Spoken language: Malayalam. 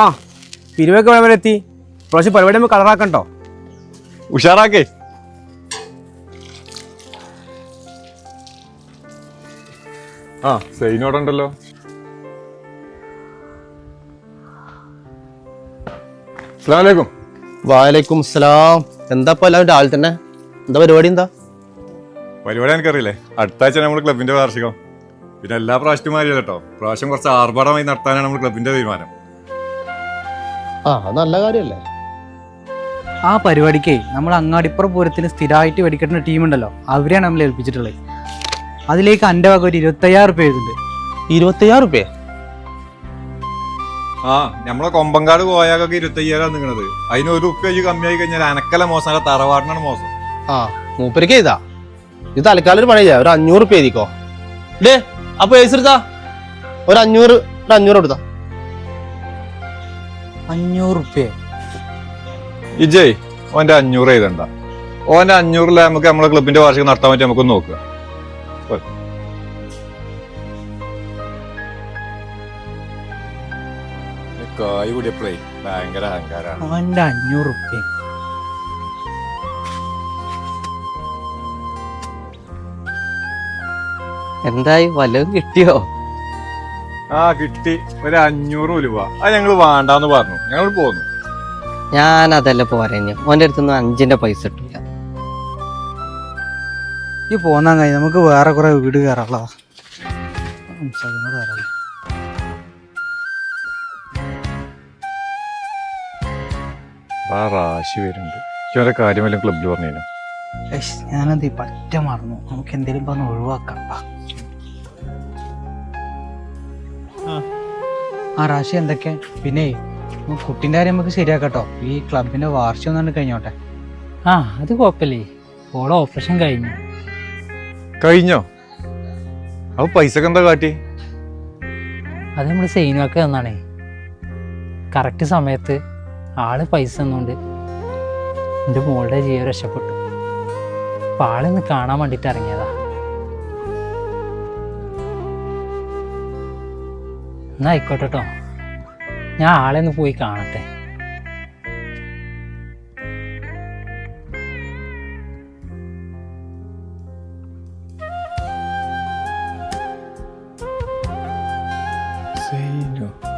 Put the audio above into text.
ആ പിരിവൊക്കെ വേണം വരെ എത്തി? പ്രാവശ്യം പരിപാടി നമ്മൾ കളറാക്കണ്ടോ? ഉഷാറാക്കേ. ആ സൈനോടെ ഉണ്ടല്ലോ. അസ്സലാമലൈക്കും വാലേക്കും അസ്സലാം എന്താ ഇപ്പൊ എല്ലാവരും രാവിലെ തന്നെ? എന്താ പരിപാടി എന്താ? പരിപാടി എനിക്കറിയില്ലേ? അടുത്ത ആഴ്ച നമ്മുടെ ക്ലബിന്റെ വാർഷികം. പിന്നെ എല്ലാ പ്രാവശ്യവും മാറിയല്ലോ കേട്ടോ പ്രാവശ്യം കുറച്ച് ആർഭാടമായി നടത്താനാണ് നമ്മൾ ക്ലബിന്റെ തീരുമാനം. ആ നല്ല കാര്യമല്ലേ? ആ പരിപാടിക്ക് നമ്മൾ അങ്ങാടിപ്പുറം പൂരത്തിന് സ്ഥിരമായിട്ട് വെടിക്കെട്ടുന്ന ടീമുണ്ടല്ലോ. അവരെയാണ് നമ്മൾ ഏൽപ്പിച്ചിട്ടുള്ളത്. അതിലേക്ക് എന്റെ വക ഒരു ഇരുപത്തയ്യായിരം റുപ്യ എഴുതുന്നുണ്ട് ഇരുപത്തയ്യായിരം റുപ്യ ആ നമ്മളെ കൊമ്പങ്കാട് പോയാകൊക്കെ ഇരുപത്തയ്യായിരം നിങ്ങണത് അതിന് ഒരു ഉപ്പേജ് കമ്മിയായി കഴിഞ്ഞാൽ അനക്കല മോശം അല്ല തറവാടിനാണ് മോശം. ആ മൂപ്പരിക്ക് ചെയ്താ ഇത് തൽക്കാലം ഒരു പണി ഒരു അഞ്ഞൂറ് റുപ്യ എഴുതിക്കോ. ഡേ അപ്പൊ പൈസ എടുത്താ. ഒരു അഞ്ഞൂറ് ഒരു അഞ്ഞൂറ് എടുത്താ അഞ്ഞൂറ് റുപ്യ ഇജയ് ഓന്റെ അഞ്ഞൂറ് എഴുതണ്ട. ഓന്റെ അഞ്ഞൂറിൽ നമുക്ക് നമ്മളെ ക്ലബിന്റെ വാർഷികം നടത്താൻ പറ്റി നമുക്ക് നോക്കുക കായ് കൂടിയപ്പോഴേ ഭയങ്കര അഹങ്കാരാണ്. അവന്റെ അഞ്ഞൂറ് റുപ്യ എന്തായി? വല്ലതും കിട്ടിയോ? ആ കിട്ടി. ഒരു അഞ്ഞൂറ് രൂപ. അത് ഞങ്ങൾ വേണ്ടാന്ന് പറഞ്ഞു. ഞങ്ങൾ പോന്നു. ഞാൻ അതല്ല പോരഞ്ഞു ഓന്റെ അടുത്തുനിന്ന് അഞ്ചിന്റെ പൈസ കിട്ടില്ല ഈ പോന്നാ കഴിഞ്ഞ് നമുക്ക് വേറെ കുറെ വീട് കയറാനുള്ളതാ ആ റാശി വരുന്നുണ്ട്. ഇവരെ കാര്യമെല്ലാം ക്ലബിൽ പറഞ്ഞു ഞാനത് പറ്റ മറന്നു. നമുക്ക് എന്തെങ്കിലും പറഞ്ഞ് ഒഴിവാക്കാം. ആ റാശി എന്തൊക്കെ? പിന്നെ കുട്ടിന്റെ കാര്യം നമുക്ക് ശരിയാക്കട്ടോ. ഈ ക്ലബിന്റെ വാർഷികം ഒന്നാണ് കഴിഞ്ഞോട്ടെ? ആ അത് കുഴപ്പമില്ലേ? ഓളെ ഓപ്പറേഷൻ കഴിഞ്ഞു. കഴിഞ്ഞോ? അപ്പൊ പൈസ എന്താ കാട്ടി? അത് നമ്മൾ സെയിനൊക്കെ തന്നാണേ. കറക്റ്റ് സമയത്ത് ആൾ പൈസ തന്നുകൊണ്ട് എന്റെ മോളുടെ ജീവൻ രക്ഷപ്പെട്ടു. അപ്പം ആളൊന്ന് കാണാൻ വേണ്ടിയിട്ട് ഇറങ്ങിയതാ. എന്നാ ആയിക്കോട്ടെ കേട്ടോ ഞാൻ ആളെ ഒന്ന് പോയി കാണട്ടെ Sei.